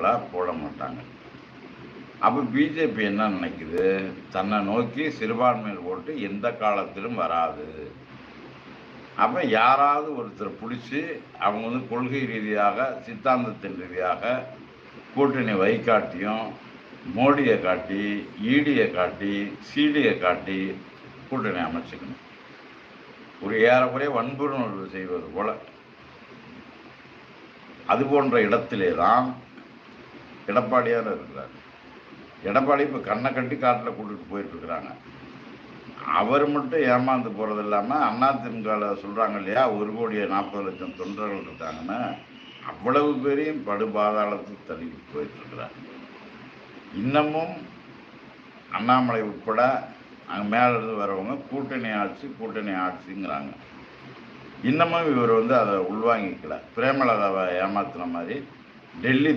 போடுவாங்களா போட மாட்டாங்க. அப்போ பிஜேபி என்ன நினைக்குது? தன்னை நோக்கி சிறுபான்மையில் ஓட்டு எந்த காலத்திலும் வராது. அப்போ யாராவது ஒருத்தரை பிடிச்சி அவங்க வந்து கொள்கை ரீதியாக சித்தாந்தத்தின் ரீதியாக கூட்டணி வைக்காட்டியும் மோடியை காட்டி ஈடியை காட்டி சிடியை காட்டி கூட்டணி அமைச்சுக்கணும். ஒரு ஏறக்குறைய வன்புணர்வு செய்வது போல. அது போன்ற இடத்திலே தான் எடப்பாடியார் இருக்கிறார். எடப்பாடி இப்போ கண்ணை கட்டி காட்டில் கூட்டிட்டு போயிட்டு இருக்கிறாங்க அவர் மட்டும் ஏமாந்து போகிறது இல்லாமல் அதிமுகவில் சொல்கிறாங்க இல்லையா ஒரு கோடியே நாற்பது லட்சம் தொண்டர்கள் இருக்காங்கன்னு அவ்வளவு பேரையும் படுபாதாளத்துக்கு தள்ளிக்கிட்டு போயிட்டு இருக்கிறார் இன்னமும் அண்ணாமலை உட்பட அங்கே மேலேருந்து வரவங்க கூட்டணி ஆட்சி கூட்டணி ஆட்சிங்கிறாங்க. இன்னமும் இவர் வந்து அதை உள்வாங்கிக்கல. பிரேமலதாவை ஏமாத்துன மாதிரி டெல்லி